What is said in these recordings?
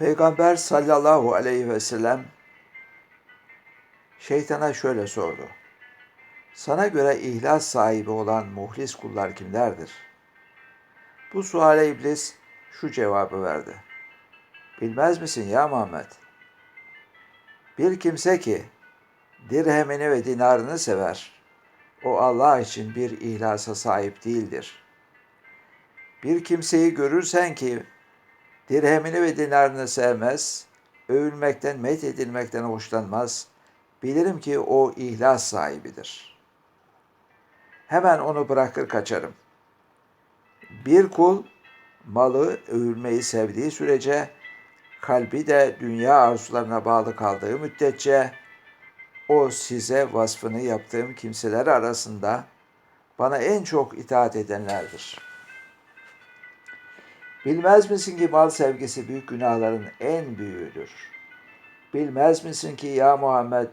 Peygamber sallallahu aleyhi ve sellem şeytana şöyle sordu. Sana göre ihlas sahibi olan muhlis kullar kimlerdir? Bu suale iblis şu cevabı verdi. Bilmez misin ya Muhammed? Bir kimse ki dirhemini ve dinarını sever, o Allah için bir ihlasa sahip değildir. Bir kimseyi görürsen ki dirhemini ve dinarını sevmez, övülmekten, met edilmekten hoşlanmaz, bilirim ki o ihlas sahibidir. Hemen onu bırakır kaçarım. Bir kul malı övülmeyi sevdiği sürece kalbi de dünya arzularına bağlı kaldığı müddetçe o size vasfını yaptığım kimseler arasında bana en çok itaat edenlerdir. Bilmez misin ki mal sevgisi büyük günahların en büyüğüdür. Bilmez misin ki ya Muhammed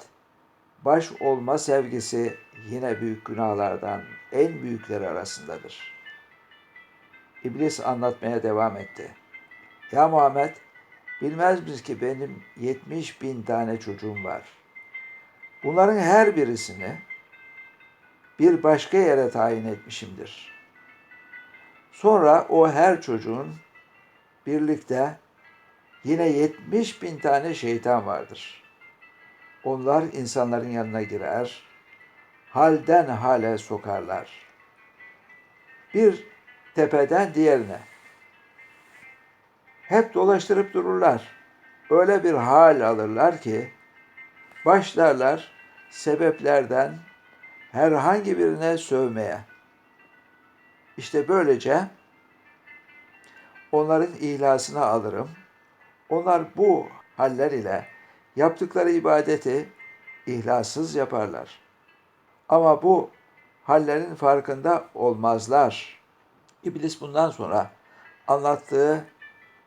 baş olma sevgisi yine büyük günahlardan en büyükleri arasındadır. İblis anlatmaya devam etti. Ya Muhammed bilmez misin ki benim 70 bin tane çocuğum var. Bunların her birisini bir başka yere tayin etmişimdir. Sonra o her çocuğun birlikte yine 70 bin tane şeytan vardır. Onlar insanların yanına girer, halden hale sokarlar. Bir tepeden diğerine. Hep dolaştırıp dururlar. Öyle bir hal alırlar ki başlarlar sebeplerden herhangi birine sövmeye. İşte böylece onların ihlasını alırım. Onlar bu haller ile yaptıkları ibadeti ihlassız yaparlar. Ama bu hallerin farkında olmazlar. İblis bundan sonra anlattığı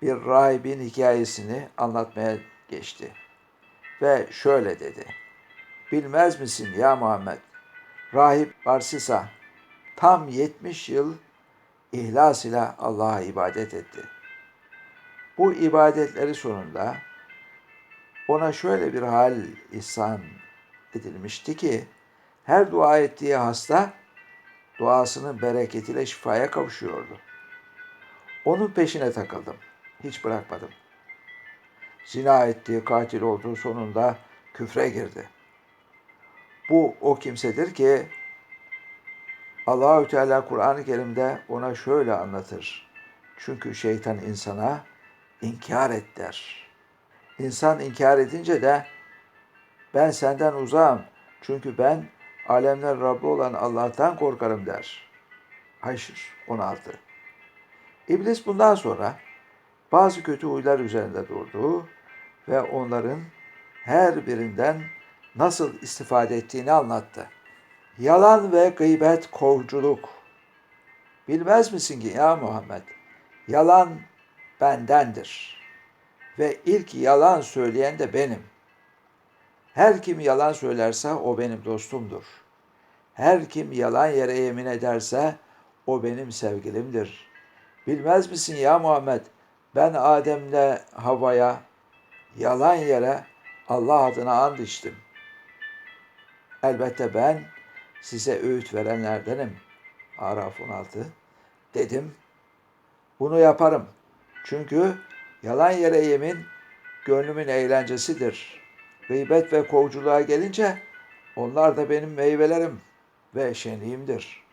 bir rahibin hikayesini anlatmaya geçti. Ve şöyle dedi. Bilmez misin ya Muhammed? Rahip Barsisa tam 70 yıl ihlas ile Allah'a ibadet etti. Bu ibadetleri sonunda ona şöyle bir hal ihsan edilmişti ki her dua ettiği hasta duasının bereketiyle şifaya kavuşuyordu. Onun peşine takıldım. Hiç bırakmadım. Zina ettiği katil olduğu sonunda küfre girdi. Bu o kimsedir ki Allahü Teala Kur'an-ı Kerim'de ona şöyle anlatır. Çünkü şeytan insana inkar et der. İnsan inkar edince de ben senden uzağım çünkü ben alemler Rabbi olan Allah'tan korkarım der. Haşr 16 İblis bundan sonra bazı kötü huylar üzerinde durdu ve onların her birinden nasıl istifade ettiğini anlattı. Yalan ve gıybet kovculuk. Bilmez misin ki ya Muhammed? Yalan bendendir. Ve ilk yalan söyleyen de benim. Her kim yalan söylerse o benim dostumdur. Her kim yalan yere yemin ederse o benim sevgilimdir. Bilmez misin ya Muhammed? Ben Adem'le Hava'ya yalan yere Allah adına and içtim. Elbette ben size öğüt verenlerdenim. Araf 16. Dedim, bunu yaparım. Çünkü yalan yere yemin gönlümün eğlencesidir. Gıybet ve kovculuğa gelince onlar da benim meyvelerim ve şenliğimdir.